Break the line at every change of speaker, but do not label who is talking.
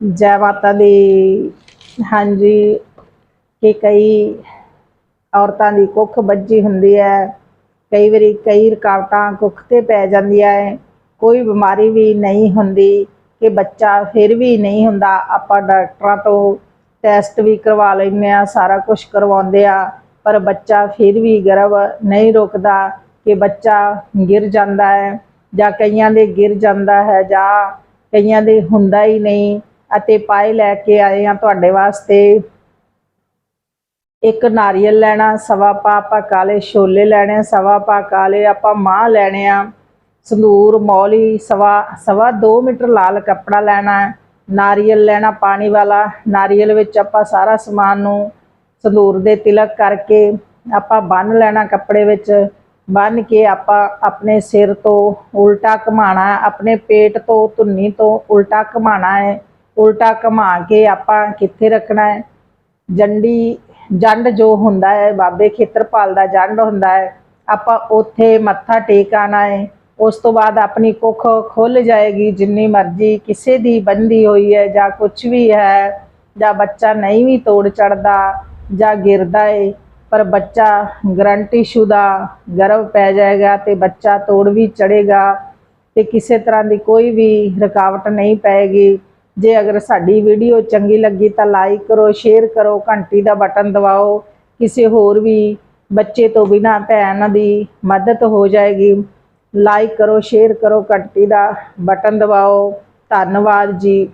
ਜੈ ਮਾਤਾ ਦੀ, ਹਾਂਜੀ, ਕਿ ਕਈ ਔਰਤਾਂ ਦੀ ਕੁੱਖ ਵੱਜੀ ਹੁੰਦੀ ਹੈ, ਕਈ ਵਾਰੀ ਕਈ ਰੁਕਾਵਟਾਂ ਕੁੱਖ ਤੇ ਪੈ ਜਾਂਦੀਆਂ ਹੈ, ਕੋਈ ਬਿਮਾਰੀ ਵੀ ਨਹੀਂ ਹੁੰਦੀ, ਕਿ ਬੱਚਾ ਫਿਰ ਵੀ ਨਹੀਂ ਹੁੰਦਾ, ਆਪਾਂ ਡਾਕਟਰਾਂ ਤੋਂ ਟੈਸਟ ਵੀ ਕਰਵਾ ਲੈਂਦੇ ਆ ਸਾਰਾ ਕੁਝ ਕਰਵਾਉਂਦੇ ਆ ਪਰ ਬੱਚਾ ਫਿਰ ਵੀ ਗਰਭ ਨਹੀਂ ਰੁਕਦਾ, ਕਿ ਬੱਚਾ ਗਿਰ ਜਾਂਦਾ ਹੈ, ਜਾਂ ਕਈਆਂ ਦੇ ਗਿਰ ਜਾਂਦਾ ਹੈ, ਜਾਂ ਕਈਆਂ ਦੇ ਹੁੰਦਾ ਹੀ ਨਹੀਂ ਅਤੇ ਪਾਏ ਲੈ ਕੇ ਆਏ ਆ ਤੁਹਾਡੇ ਵਾਸਤੇ। ਇੱਕ ਨਾਰੀਅਲ ਲੈਣਾ, ਸਵਾ ਪਾ ਆਪਾਂ ਕਾਲੇ ਛੋਲੇ ਲੈਣੇ, ਸਵਾ ਪਾ ਕਾਲੇ ਆਪਾਂ ਮਾਹ ਲੈਣੇ ਆ। ਸੰਦੂਰ, ਮੌਲੀ, ਸਵਾ ਸਵਾ 2 ਮੀਟਰ ਲਾਲ ਕੱਪੜਾ ਲੈਣਾ, ਨਾਰੀਅਲ ਲੈਣਾ ਪਾਣੀ ਵਾਲਾ। ਨਾਰੀਅਲ ਵਿੱਚ ਆਪਾਂ ਸਾਰਾ ਸਮਾਨ ਨੂੰ ਸੰਦੂਰ ਦੇ ਤਿਲਕ ਕਰਕੇ ਆਪਾਂ ਬੰਨ ਲੈਣਾ ਕੱਪੜੇ ਵਿੱਚ। ਬੰਨ ਕੇ ਆਪਾਂ ਆਪਣੇ ਸਿਰ ਤੋਂ ਉਲਟਾ ਘੁਮਾਣਾ, ਆਪਣੇ ਪੇਟ ਤੋਂ, ਧੁੰਨੀ ਤੋਂ ਉਲਟਾ ਘੁਮਾਣਾ ਹੈ। ਉਲਟਾ ਘੁਮਾ ਕੇ ਆਪਾਂ ਕਿੱਥੇ ਰੱਖਣਾ ਹੈ? ਜੰਡੀ, ਜੰਡ ਜੋ ਹੁੰਦਾ ਹੈ, ਬਾਬੇ ਖੇਤਰਪਾਲ ਦਾ ਜੰਡ ਹੁੰਦਾ ਹੈ, ਆਪਾਂ ਉੱਥੇ ਮੱਥਾ ਟੇਕ ਆਣਾ ਹੈ। ਉਸ ਤੋਂ ਬਾਅਦ ਆਪਣੀ ਕੁੱਖ ਖੁੱਲ ਜਾਏਗੀ, ਜਿੰਨੀ ਮਰਜ਼ੀ ਕਿਸੇ ਦੀ ਬੰਦੀ ਹੋਈ ਹੈ, ਜਾਂ ਕੁਝ ਵੀ ਹੈ, ਜਾਂ ਬੱਚਾ ਨਹੀਂ ਵੀ ਤੋੜ ਚੜਦਾ ਜਾਂ ਗਿਰਦਾ ਏ, ਪਰ ਬੱਚਾ ਗਰੰਟੀ ਸ਼ੁਦਾ ਗਰਭ ਪੈ ਜਾਏਗਾ ਤੇ ਬੱਚਾ ਤੋੜ ਵੀ ਚੜੇਗਾ ਤੇ ਕਿਸੇ ਤਰ੍ਹਾਂ ਦੀ ਕੋਈ ਵੀ ਰੁਕਾਵਟ ਨਹੀਂ ਪਏਗੀ। ਜੇ ਅਗਰ ਸਾਡੀ ਵੀਡੀਓ ਚੰਗੀ ਲੱਗੀ ਤਾਂ ਲਾਈਕ ਕਰੋ ਸ਼ੇਅਰ ਕਰੋ, ਘੰਟੀ ਦਾ ਬਟਨ ਦਬਾਓ, ਕਿਸੇ ਹੋਰ ਵੀ ਬੱਚੇ ਤੋਂ ਬਿਨਾ ਭੈਣ ਦੀ ਮਦਦ ਹੋ ਜਾਏਗੀ। ਲਾਈਕ ਕਰੋ ਸ਼ੇਅਰ ਕਰੋ, ਘੰਟੀ ਦਾ ਬਟਨ ਦਬਾਓ। ਧੰਨਵਾਦ ਜੀ।